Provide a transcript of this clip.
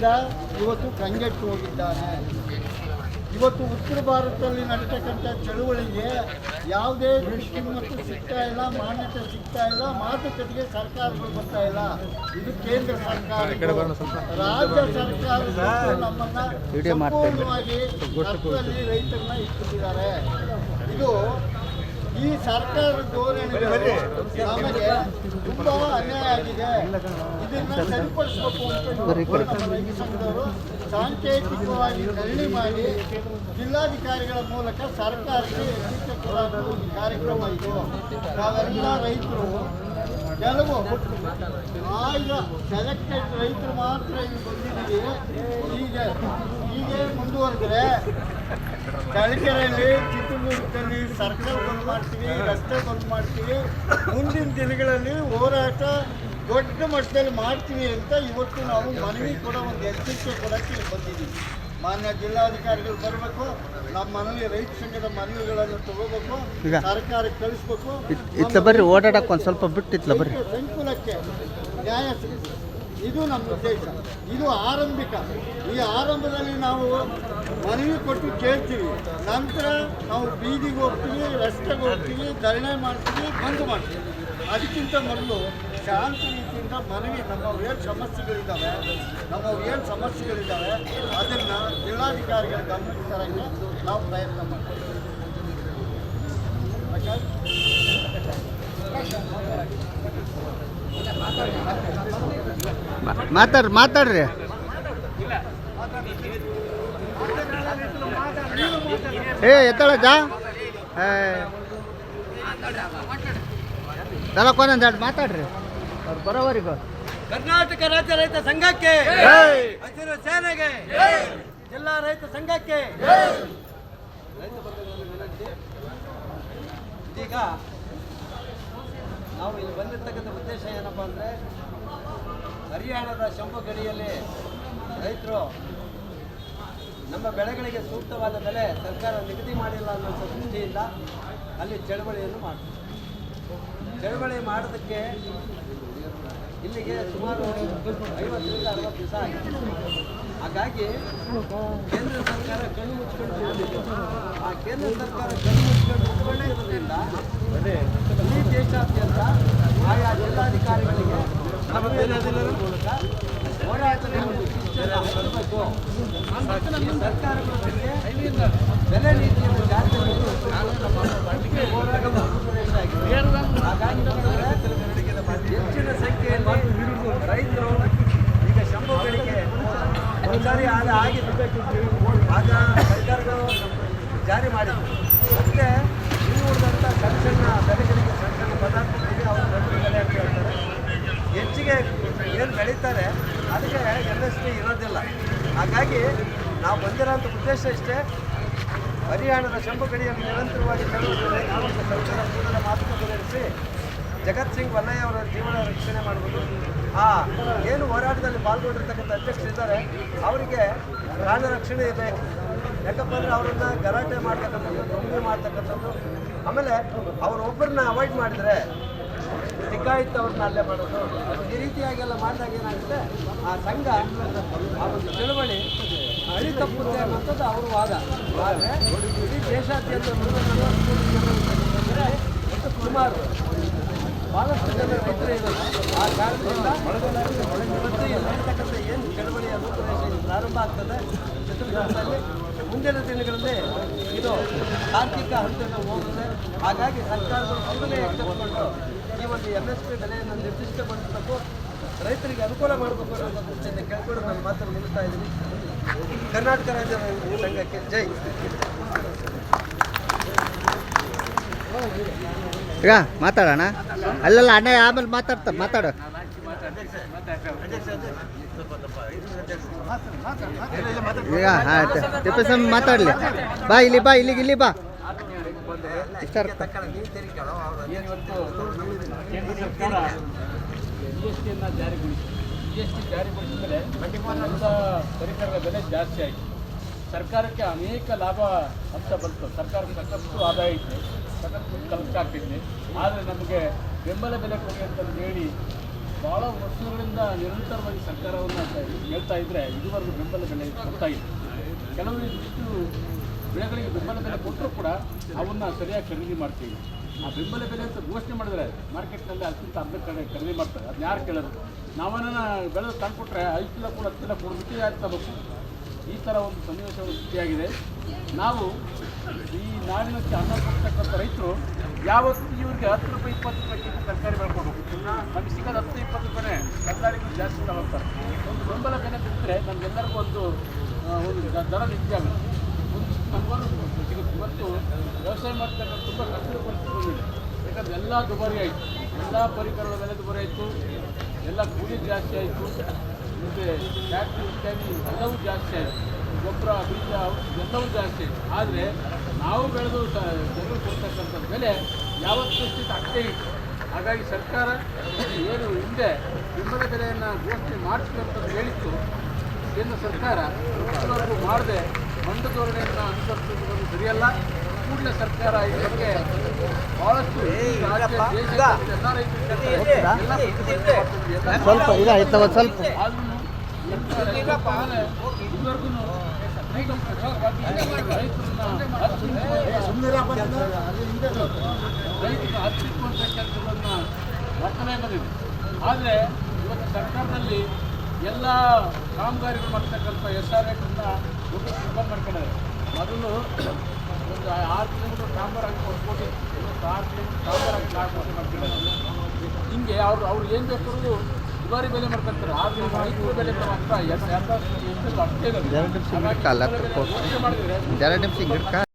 ಅವತ್ತಿಂದ ಇವತ್ತು ಕಂಗೆಟ್ಟು ಹೋಗಿದ್ದಾನೆ. ಇವತ್ತು ಉತ್ತರ ಭಾರತದಲ್ಲಿ ನಡೀತಕ್ಕಂಥ ಚಳುವಳಿಗೆ ಯಾವುದೇ ಮತ್ತು ಸಿಗ್ತಾ ಇಲ್ಲ ಮಾನ್ಯತೆ ಸಿಗ್ತಾ ಇಲ್ಲ ಮಾತುಕತೆಗೆ ಸರ್ಕಾರಗಳು ಬರ್ತಾ ಇಲ್ಲ. ಇದು ಕೇಂದ್ರ ಸರ್ಕಾರ. ರಾಜ್ಯ ಸರ್ಕಾರ ನಮ್ಮನ್ನ ಸಂಪೂರ್ಣವಾಗಿ ರೈತರನ್ನ ಇಟ್ಟುಕೊಂಡಿದ್ದಾರೆ ಇದು ಈ ಸರ್ಕಾರದ ಧೋರಣೆಗಳು ನಮಗೆ ತುಂಬಾ ಅನ್ಯಾಯ ಆಗಿದೆ. ಇದನ್ನ ಸರಿಪಡಿಸಬೇಕು ಅಂತ ಸಂಘದವರು ಸಾಂಕೇತಿಕವಾಗಿ ಧರಣಿ ಮಾಡಿ ಜಿಲ್ಲಾಧಿಕಾರಿಗಳ ಮೂಲಕ ಸರ್ಕಾರಕ್ಕೆ ಕಾರ್ಯಕ್ರಮ ಇದು. ನಾವೆಲ್ಲ ರೈತರು ಕೆಲವು ಆಯ್ದ ಸೆಲೆಕ್ಟೆಡ್ ರೈತರು ಮಾತ್ರ ಇಲ್ಲಿ ಬಂದಿದ್ದೀವಿ. ಈಗ ಹೀಗೆ ಮುಂದುವರೆದ್ರೆ ಚಳ್ಳಕೆರೆಯಲ್ಲಿ ಚಿತ್ರದುರ್ಗದಲ್ಲಿ ಸರ್ಕಲ್ ಬಂದ್ ಮಾಡ್ತೀವಿ ರಸ್ತೆ ಬಂದ್ ಮಾಡ್ತೀವಿ. ಮುಂದಿನ ದಿನಗಳಲ್ಲಿ ಹೋರಾಟ ದೊಡ್ಡ ಮಟ್ಟದಲ್ಲಿ ಮಾಡ್ತೀವಿ ಅಂತ ಇವತ್ತು ನಾವು ಮನವಿ ಕೂಡ ಒಂದು ಎಚ್ಚರಿಕೆ ಕೊಡಕ್ಕೆ ಬಂದಿದ್ದೀವಿ. ಮಾನ್ಯ ಜಿಲ್ಲಾಧಿಕಾರಿಗಳು ಬರಬೇಕು ನಮ್ಮ ಮನವಿ ರೈತ ಸಂಘದ ಮನವಿಗಳನ್ನು ತಗೋಬೇಕು ಸರ್ಕಾರಕ್ಕೆ ಕಳಿಸ್ಬೇಕು. ಇತ್ತ ಬರ್ರಿ ಓಡಾಡಕ್ಕೆ ಒಂದು ಸ್ವಲ್ಪ ಬಿಟ್ಟು ಇತ್ಲ ಬರ್ರಿ ಸಂಕುಲಕ್ಕೆ ನ್ಯಾಯ ಸಿಗುತ್ತೆ ಇದು ನಮ್ಮ ಉದ್ದೇಶ. ಇದು ಆರಂಭಿಕ. ಈ ಆರಂಭದಲ್ಲಿ ನಾವು ಮನವಿ ಕೊಟ್ಟು ಕೇಳ್ತೀವಿ. ನಂತರ ನಾವು ಬೀದಿಗೆ ಹೋಗ್ತೀವಿ ರಸ್ತೆಗೆ ಹೋಗ್ತೀವಿ ಧರಣಿ ಮಾಡ್ತೀವಿ ಬಂದ್ ಮಾಡ್ತೀವಿ. ಅದಕ್ಕಿಂತ ಮೊದಲು ಶಾಂತ ರೀತಿಯಿಂದ ಮನವಿ ನಮ್ಮ ಏನು ಸಮಸ್ಯೆಗಳಿದ್ದಾವೆ ನಮ್ಮ ಏನು ಸಮಸ್ಯೆಗಳಿದ್ದಾವೆ ಅದನ್ನು ಜಿಲ್ಲಾಧಿಕಾರಿಗಳ ಗಮನಕ್ಕೆ ತರಂಗೆ ನಾವು ಪ್ರಯತ್ನ ಮಾಡ್ತೀವಿ. ಮಾತಾಡ್ರಿ. ಮಾತಾಡ್ರಿ ಏ, ಎತ್ತಳ ಜಾ ಏ. ತಲಕೊಂದೊಂದು ಎರಡು ಮಾತಾಡ್ರಿ. ಅವ್ರು ಬರೋವರೆಗೂ. ಕರ್ನಾಟಕ ರಾಜ್ಯ ರೈತ ಸಂಘಕ್ಕೆ. ಹಸಿರು ಸೇನೆಗೆ, ಜಿಲ್ಲಾ ರೈತ ಸಂಘಕ್ಕೆ. ಇದೀಗ ನಾವು ಇಲ್ಲಿ ಬಂದಿರ್ತಕ್ಕಂಥ ಉದ್ದೇಶ ಏನಪ್ಪ ಅಂದರೆ, ಹರಿಯಾಣದ ಶಂಭು ಗಡಿಯಲ್ಲಿ ರೈತರು ನಮ್ಮ ಬೆಳೆಗಳಿಗೆ ಸೂಕ್ತವಾದ ಬೆಲೆ ಸರ್ಕಾರ ನಿಗದಿ ಮಾಡಿಲ್ಲ ಅನ್ನೋ ದೃಷ್ಟಿಯಿಂದ ಅಲ್ಲಿ ಚಳವಳಿಯನ್ನು ಮಾಡ್ತಾರೆ. ಚಳವಳಿ ಮಾಡೋದಕ್ಕೆ ಇಲ್ಲಿಗೆ ಸುಮಾರು ಐವತ್ತರಿಂದ ಅರವತ್ತು ದಿವಸ ಆಗಿದೆ. ಹಾಗಾಗಿ ಕೇಂದ್ರ ಸರ್ಕಾರ ಕಣ್ಣು ಮುಚ್ಕೊಂಡು ಆ ಕೇಂದ್ರ ಸರ್ಕಾರ ಕಣ್ಣು ಮುಚ್ಕೊಂಡು ಉತ್ಕೊಂಡೇ ಇರೋದ್ರಿಂದ ಈ ದೇಶಾದ್ಯಂತ ಆಯಾ ಜಿಲ್ಲಾಧಿಕಾರಿಗಳಿಗೆ ಮೂಲಕ ಹೋರಾಟದ ಬೆಲೆ ನೀತಿಯನ್ನು ನೋಡಿದ್ರೆ ಹೆಚ್ಚಿನ ಸಂಖ್ಯೆಯಲ್ಲಿ ರೈತರು ಈಗ ಶಂಭುಗಳಿಗೆ ಒಂದ್ಸಾರಿ ಆದ ಆಗಿದೆ ಆಗ ಸರ್ಕಾರಗಳು ಜಾರಿ ಮಾಡಿದ್ರು ಮತ್ತೆ ಇನ್ನು ಉಳಿದಂಥ ಸಣ್ಣ ಸಣ್ಣ ಬೆಳೆಗಳಿಗೆ ಸಣ್ಣ ಪದಾರ್ಥಗಳಿಗೆ ಅವರು ದೊಡ್ಡ ಬೆಲೆ ಏನು ಬೆಳೀತಾರೆ? ಅದಕ್ಕೆ ಎನ್ ಇರೋದಿಲ್ಲ. ಹಾಗಾಗಿ ನಾವು ಬಂದಿರೋಂಥ ಉದ್ದೇಶ ಇಷ್ಟೇ. ಹರಿಯಾಣದ ಶಂಭು ಗಡಿಯನ್ನು ನಿರಂತರವಾಗಿ ಚಳವಳಿ ನಾವೊಂದು ಸರ್ಕಾರ ಕೂಡಲೇ ಮಾತುಕತೆ ನಡೆಸಿ ಜಗತ್ ಸಿಂಗ್ ವಲ್ಲಯ್ಯ ಅವರ ಜೀವನ ರಕ್ಷಣೆ ಮಾಡುವುದು ಆ, ಏನು ಹೋರಾಟದಲ್ಲಿ ಪಾಲ್ಗೊಂಡಿರ್ತಕ್ಕಂಥ ಅಧ್ಯಕ್ಷರಿದ್ದಾರೆ ಅವರಿಗೆ ಪ್ರಾಣ ರಕ್ಷಣೆ ಇದೆ. ಯಾಕಪ್ಪ ಅಂದರೆ ಅವರನ್ನ ಗಲಾಟೆ ಮಾಡ್ತಕ್ಕಂಥದ್ದು, ದೊಂಬಿ ಮಾಡ್ತಕ್ಕಂಥದ್ದು. ಆಮೇಲೆ ಅವರೊಬ್ಬರನ್ನ ಅವಾಯ್ಡ್ ಮಾಡಿದರೆ ಅವ್ರನ್ನ ಅಲ್ಲೇ ಮಾಡೋದು. ಈ ರೀತಿಯಾಗೆಲ್ಲ ಮಾಡಿದಾಗ ಏನಾಗುತ್ತೆ? ಆ ಸಂಘ ಆ ಒಂದು ಚಳವಳಿ ಅಳಿ ತಪ್ಪುತ್ತೆ ಅನ್ನೋಂಥದ್ದು ಅವ್ರ ವಾದ. ಆದರೆ ಇಡೀ ದೇಶಾದ್ಯಂತ. ಒಟ್ಟು ಸುಮಾರು ಭಾಳಷ್ಟು ಜನ ರೈತರು ಇದ್ದಾರೆ ಆ ಕಾರಣದಿಂದ ಇವತ್ತು ನಡೀತಕ್ಕಂಥ ಏನು ಚಳವಳಿ ರೂಪುರೇಷೆ ಪ್ರಾರಂಭ ಆಗ್ತದೆ. ಚಿತ್ರದುರ್ಗದಲ್ಲಿ ಮುಂದಿನ ದಿನಗಳಲ್ಲಿ ಇದು ತಾರ್ಕಿಕ ಹಂತಕ್ಕೆ ಹೋಗುತ್ತೆ. ಹಾಗಾಗಿ ಸರ್ಕಾರಗಳು ಕೂಡಲೇ ಎಚ್ಚೆತ್ತುಕೊಂಡು ಈ ಒಂದು ಎಂ ಎಸ್ ಪಿ ಬೆಲೆಯನ್ನು ನಿರ್ದಿಷ್ಟಪಡಿಸಬೇಕು, ರೈತರಿಗೆ ಅನುಕೂಲ ಮಾಡಬೇಕು ಅನ್ನೋ ದೃಷ್ಟಿಯಿಂದ ಕೇಳ್ಕೊಂಡು ನಾನು ಮಾತನ್ನು ಮುಗಿಸ್ತಾ ಇದ್ದೀನಿ. ಕರ್ನಾಟಕ ರಾಜ್ಯ ಸಂಘಕ್ಕೆ ಜೈ. ಈಗ ಮಾತಾಡೋಣ? ಅಲ್ಲೆಲ್ಲ ಅಣ್ಣ ಆಮೇಲೆ ಮಾತಾಡ್ತಾ ಮಾತಾಡು. ಈಗ ತಿಪ್ಪಸ್ವಾಮಿ ಮಾತಾಡಲಿ. ಬಾ, ಇಲ್ಲಿ ಬಾ, ಇಲ್ಲಿಗೆ, ಇಲ್ಲಿ ಬಾ. ಇಷ್ಟ ಇವತ್ತು ಕೇಂದ್ರ ಸರ್ಕಾರ ಜಿ ಎಸ್ ಟಿಯನ್ನು ಜಾರಿಗೊಳಿಸಿ ಜಿ ಎಸ್ ಟಿ ಜಾರಿಗೊಳಿಸಿದ ಮೇಲೆ ಎಲ್ಲ ಪರಿಕರಗಳ ಬೆಲೆ ಜಾಸ್ತಿ ಆಯಿತು. ಸರ್ಕಾರಕ್ಕೆ ಅನೇಕ ಲಾಭ ಅಂತ ಬಂತು. ಸರ್ಕಾರಕ್ಕೆ ಸಾಕಷ್ಟು ಆದಾಯ ಇದೆ ಸಾಕಷ್ಟು ಖರ್ಚಾಗ್ತಿದೆ ಆದರೆ ನಮಗೆ ಬೆಂಬಲ ಬೆಲೆ ಕೊಡಿ ಅಂತ ಹೇಳಿ ಭಾಳ ವರ್ಷಗಳಿಂದ ನಿರಂತರವಾಗಿ ಸರ್ಕಾರವನ್ನು ಹೇಳ್ತಾ ಇದ್ದರೆ ಇದುವರೆಗೂ ಬೆಂಬಲ ಬೆಲೆ ಕೊಡ್ತಾ ಇದೆ ಕೆಲವು ಇಷ್ಟು ಬೆಳೆಗಳಿಗೆ ಬೆಂಬಲ ಬೆಲೆ ಕೊಟ್ಟರೂ ಕೂಡ ಅವನ್ನ ಸರಿಯಾಗಿ ಖರೀದಿ ಮಾಡ್ತೀವಿ. ಆ ಬೆಂಬಲ ಬೆಲೆ ಅಂತ ಘೋಷಣೆ ಮಾಡಿದ್ರೆ ಮಾರ್ಕೆಟ್ನಲ್ಲಿ ಅತ್ಯಂತ ಅರ್ಧ ಕಡೆ ಖರೀದಿ ಮಾಡ್ತಾರೆ. ಅದನ್ನ ಯಾರು ಕೇಳೋದು? ನಾವನ್ನ ಬೆಳೆದು ತಂದುಕೊಟ್ರೆ ಐದು ಕಿಲೋ ಕೂಡ ಹತ್ತು ಕಿಲೋ ಕೊಡೋದಕ್ಕೆ ಯಾರು ತಗೋಬೇಕು? ಈ ಥರ ಒಂದು ಸನ್ನಿವೇಶ ಸೃಷ್ಟಿಯಾಗಿದೆ. ನಾವು ಈ ನಾಡಿನಕ್ಕೆ ಅನ್ನ ಕೊಡ್ತಕ್ಕಂಥ ರೈತರು ಯಾವತ್ತೂ ಇವರಿಗೆ ಹತ್ತು ರೂಪಾಯಿ, ಇಪ್ಪತ್ತು ರೂಪಾಯಿ ತರಕಾರಿ ಬೆಳ್ಕೊಡ್ಬೇಕು ನಮಗೆ ಸಿಗೋದು ಹತ್ತು, ಇಪ್ಪತ್ತು ರೂಪಾಯಿ ತರಕಾರಿಗಳು ಜಾಸ್ತಿ ತಗೊಳ್ತಾರೆ. ಒಂದು ಬೆಂಬಲ ಬೆಲೆ ಬಿಟ್ಟರೆ ನಮಗೆಲ್ಲರಿಗೂ ಒಂದು ಒಂದು ದರ ನಿಜ ಆಗುತ್ತೆ. ಇವತ್ತು ವ್ಯವಸಾಯ ಮಾಡ್ತಕ್ಕಂಥ ತುಂಬ ಕಷ್ಟದ ಪರಿಸ್ಥಿತಿ ಬಂದಿದೆ ಯಾಕಂದ್ರೆ ಎಲ್ಲ ದುಬಾರಿ ಆಯಿತು. ಎಲ್ಲ ಪರಿಕರಗಳ ಬೆಲೆ ದುಬಾರಿ ಆಯಿತು. ಎಲ್ಲ ಕೂಲಿ ಜಾಸ್ತಿ ಆಯಿತು. ಮತ್ತು ಫ್ಯಾಕ್ಟ್ರಿ ಇತ್ಯಾದಿ ಎಲ್ಲವೂ ಜಾಸ್ತಿ ಆಯಿತು. ಗೊಬ್ಬರ, ಬೀಜ ಎಲ್ಲವೂ ಜಾಸ್ತಿ ಆಯಿತು. ಆದರೆ ನಾವು ಬೆಳೆದು ಜನರು ಕೊಡ್ತಕ್ಕಂಥ ಬೆಲೆ ಯಾವತ್ತೂ ಸ್ಥಿತಿ ಅಷ್ಟೇ ಇತ್ತು ಹಾಗಾಗಿ ಸರ್ಕಾರ ಏನು ಹಿಂದೆ ಬೆಂಬಲ ಬೆಲೆಯನ್ನು ಘೋಷಣೆ ಮಾಡ್ತೀವಿ ಅಂತ ಹೇಳಿತ್ತು. ಕೇಂದ್ರ ಸರ್ಕಾರ ಮಾಡದೆ ಮಂಡ ಧೋರಣೆಯನ್ನು ಅನುಸರಿಸುವುದು ಸರಿಯಲ್ಲ. ಕೂಡಲೇ ಸರ್ಕಾರ ಇದಕ್ಕೆ ಬಹಳಷ್ಟು ಸ್ವಲ್ಪ ಇದಾಯ್ತು ಒಂದು ಸ್ವಲ್ಪ ರೈತನ ಹತ್ತಿಕ್ಕುವಂಥ ಕೆಲಸಗಳನ್ನು ವರ್ತನೆ ಬಂದಿದೆ ಆದರೆ ಇವತ್ತು ಸರ್ಕಾರದಲ್ಲಿ ಎಲ್ಲ ಕಾಮಗಾರಿಗಳು ಮಾಡ್ತಕ್ಕಂಥ ಎಸ್ ಆರ್ ಐಟನ್ನ ದೊಡ್ಡ ಮೊದಲು ಒಂದು ಆರು ಕಿಲೋಮೀಟರ್ ಕೊಟ್ಬಿಟ್ಟು ಇವತ್ತು ಆರು ಕಿಲೋಮೀಟರ್ ಕಾಮಗಾರಿ ಹಾಕಿ ನಾಲ್ಕು ಮಾಡ್ಕೊಂಡಿದ್ದಾರೆ ಹಿಂಗೆ ಅವ್ರು ಅವ್ರು ಏನು ಬೇಕಾದ್ರು ದುಬಾರಿ ಬೆಲೆ ಮಾಡ್ಕೊಂತಾರೆ ಆದ್ರೆ ರೈತರ ಬೆಲೆ ಮಾತ್ರ ಎಷ್ಟು ಅಷ್ಟೇ